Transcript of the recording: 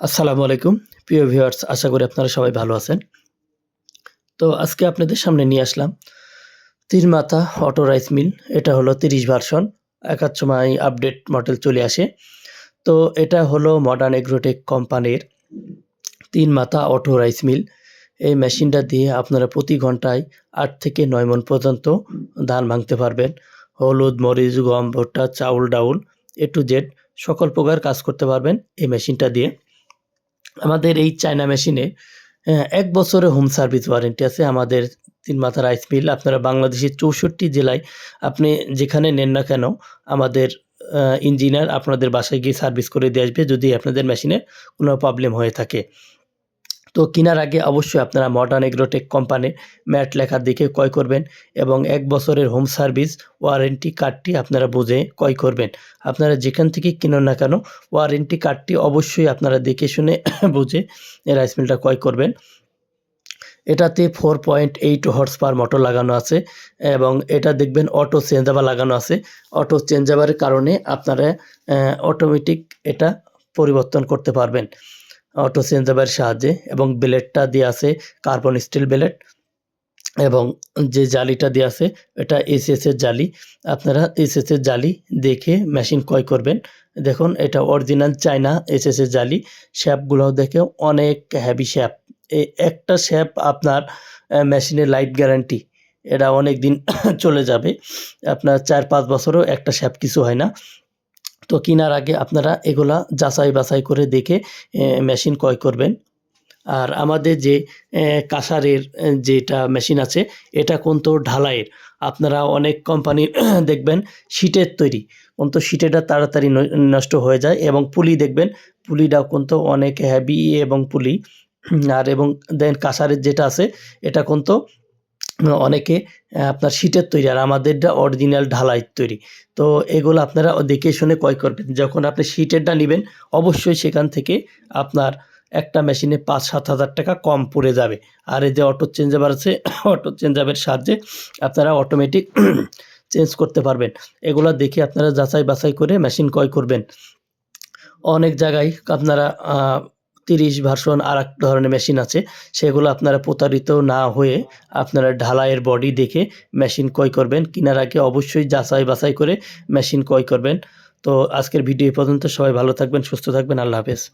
আসসালামু আলাইকুম। প্রিয় ভিউয়ার্স, আশা করি আপনারা সবাই ভালো আছেন। তো আজকে আপনাদের সামনে নিয়ে আসলাম তিন মাথা অটো রাইস মিল। এটা হলো তিরিশ ভার্সন একার সময় আপডেট মডেল চলে আসে। তো এটা হলো মডার্ন এগ্রোটেক কোম্পানির তিন মাথা অটো রাইস মিল। এই মেশিনটা দিয়ে আপনারা প্রতি ঘন্টায় আট থেকে নয় মন পর্যন্ত ধান ভাঙতে পারবেন। হলুদ, মরিচ, গম, ভুট্টা, চাউল, ডাউল, এ টু জেড সকল প্রকার কাজ করতে পারবেন এই মেশিনটা দিয়ে। আমাদের এই চায়না মেশিনে এক বছরে হোম সার্ভিস ওয়ারেন্টি আছে। আমাদের তিন মাথা রাইস মিল আপনারা বাংলাদেশের চৌষট্টি জেলায় আপনি যেখানে নেন না কেন, আমাদের ইঞ্জিনিয়ার আপনাদের বাসায় গিয়ে সার্ভিস করে দিয়ে আসবে। যদি আপনাদের মেশিনে কোনো প্রবলেম হয়ে থাকে তো কেনার আগে অবশ্যই আপনারা মডার্ন এগ্রোটেক কোম্পানির ম্যাট লেখার দিকে ক্রয় করবেন এবং এক বছরের হোম সার্ভিস ওয়ারেন্টি কার্ডটি আপনারা বুঝে ক্রয় করবেন। আপনারা যেখান থেকে কিনুন না কেন ওয়ারেন্টি কার্ডটি অবশ্যই আপনারা দেখে শুনে বুঝে রাইস মিলটা ক্রয় করবেন। এটাতে four point eight horsepower motor লাগানো আছে এবং এটা দেখবেন অটো চেঞ্জাবার লাগানো আছে। অটো চেঞ্জাবারের কারণে আপনারা অটোমেটিক এটা পরিবর্তন করতে পারবেন। অটো চেঞ্জাবার সাহায্যে এবং ব্লেডটা দিয়ে আছে কার্বন স্টিল ব্লেড এবং যে জালিটা দিয়ে আছে, এটা এসএস এর জালি। আপনারা এসএস এর জালি দেখে মেশিন ক্রয় করবেন। দেখুন, এটা অরিজিনাল চায়না এসএস এর জালি। শ্যাপগুলো দেখে অনেক হেভি শ্যাপ। একটা শ্যাপ আপনার মেশিনের লাইফ গ্যারান্টি এটা অনেক দিন চলে যাবে। আপনার চার পাঁচ বছরও একটা শ্যাপ কিছু হয় না। তো কেনার আগে আপনারা এগুলা যাচাই বাছাই করে দেখে মেশিন ক্রয় করবেন। আর আমাদের যে কাঁসারের যেটা মেশিন আছে, এটা কিন্তু ঢালাইয়ের। আপনারা অনেক কোম্পানির দেখবেন, শীটের তৈরি। কিন্তু শীটেটা তাড়াতাড়ি নষ্ট হয়ে যায় এবং পুলি দেখবেন, পুলিটাও কিন্তু অনেক হ্যাভি এবং পুলি। আর এবং দেন কাঁসারের যেটা আছে, এটা কিন্তু অনেকে আপনার শীটের তৈরি আর আমাদেরটা অরিজিনাল ঢালাইয়ের তৈরি। তো এগুলো আপনারা দেখে শুনে ক্রয় করবেন। যখন আপনি শীটেরটা নেবেন, অবশ্যই সেখান থেকে আপনার একটা মেশিনে পাঁচ সাত হাজার টাকা কম পড়ে যাবে। আর এই যে অটো চেঞ্জাবার আছে অটো চেঞ্জাবের সাহায্যে আপনারা অটোমেটিক চেঞ্জ করতে পারবেন। এগুলো দেখে আপনারা যাচাই বাছাই করে মেশিন ক্রয় করবেন। অনেক জায়গায় আপনারা তিরিশ ভার্সন আর এক ধরনের মেশিন আছে। সেগুলো আপনারা প্রতারিত না হয়ে আপনারা ঢালাইয়ের বডি দেখে মেশিন ক্রয় করবেন। কেনার আগে অবশ্যই যাচাই বাছাই করে মেশিন ক্রয় করবেন। তো আজকের ভিডিও পর্যন্ত। সবাই ভালো থাকবেন, সুস্থ থাকবেন। আল্লাহ হাফেজ।